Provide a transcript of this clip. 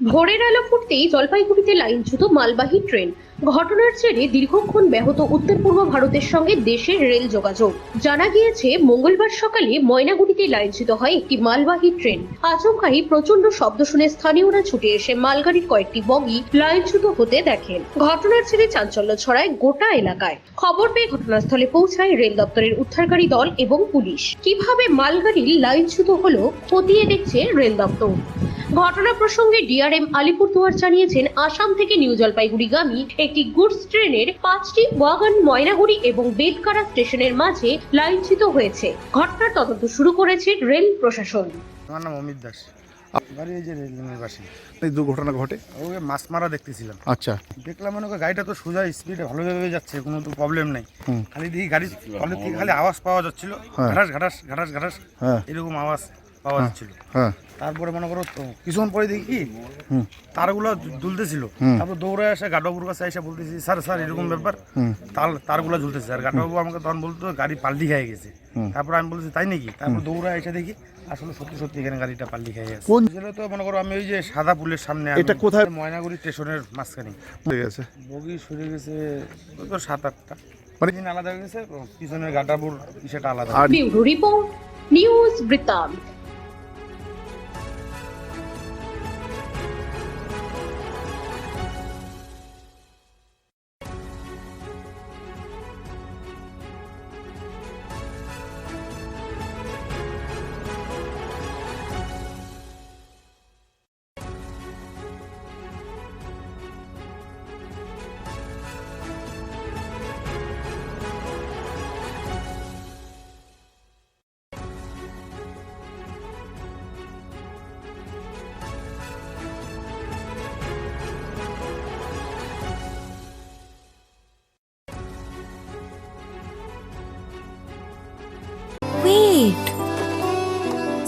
ভোরের আলো ফুটতেই জলপাইগুড়িতে লাইনচ্যুত মালবাহী ট্রেন। ঘটনার জেরে দীর্ঘক্ষণ ব্যাহত উত্তর পূর্ব ভারতের সঙ্গে দেশের রেল যোগাযোগ। জানা গিয়েছে, মঙ্গলবার সকালে ময়নাগুড়িতে লাইনচ্যুত হয় একটি মালবাহী ট্রেন। আচমকাই প্রচণ্ড শব্দ শুনে স্থানীয়রা ছুটে এসে মালগাড়ির কয়েকটি বগি লাইনচ্যুত হতে দেখেন। ঘটনার জেরে চাঞ্চল্য ছড়ায় গোটা এলাকায়। খবর পেয়ে ঘটনাস্থলে পৌঁছায় রেল দপ্তরের উদ্ধারকারী দল এবং পুলিশ। কীভাবে মালগাড়ি লাইনচ্যুত হলো, খতিয়ে দেখছে রেল দপ্তর। ঘটনা প্রসঙ্গে ডিআরএম আলিপুরদুয়ার জানিয়েছেন আসাম থেকে নিউ জলপাইগুড়িগামী একটি গুডস ট্রেনের পাঁচটি ওয়াগন ময়নাগুড়ি এবং বেদকারা স্টেশনের মাঝে লাইনচ্যুত হয়েছে। ঘটনার তদন্ত শুরু করেছে রেল প্রশাসন। আমার নাম অমিত দাস। বাড়ি এই যে রেললাইনের পাশে। এই দুর্ঘটনা ঘটে। ওকে মাছ মারা দেখতেছিলাম। আচ্ছা। দেখলাম মনে করি গাড়িটা তো সোজা স্পিডে ভালোভাবে যাচ্ছে কোনো তো প্রবলেম নাই। খালি দেখি গাড়ি খালি আওয়াজ পাওয়া যাচ্ছিল। হ্যাঁ। ঘাটাস ঘাটাস ঘাটাস ঘাটাস হ্যাঁ। এরকম আওয়াজ। পাওয়া যাচ্ছিল হ্যাঁ। তারপরে মনে করো কিছুক্ষণ পরে দেখি তারগুলো দুলতেছিল তারপর দৌড়ে এসে গাডবাবুর কাছে এসে বলতেছি স্যার স্যার এরকম ব্যাপার। তার তারগুলো ঝুলতেছে। আর গাডবাবু আমাকে তখন বলতো গাড়ি পাল্টি খেয়ে গেছে। তারপর আমি বলছি তাই নাকি? তারপর দৌড়ে এসে দেখি আসলে সত্যি সত্যি এখানে গাড়িটা পাল্টি খেয়ে গেছে। কোন- তো মনে করো আমি ওই যে সাদা পুলের সামনে এটা কোথায়? ময়নাগুড়ি স্টেশনের মাঝখানে। আছে বগি সরে গেছে তো সাত আটটা। মানে- আলাদা হয়ে গেছে পিছনের গাডাবুর সেটা আলাদা। রিপোর্ট নিউজ বৃত্তান্ত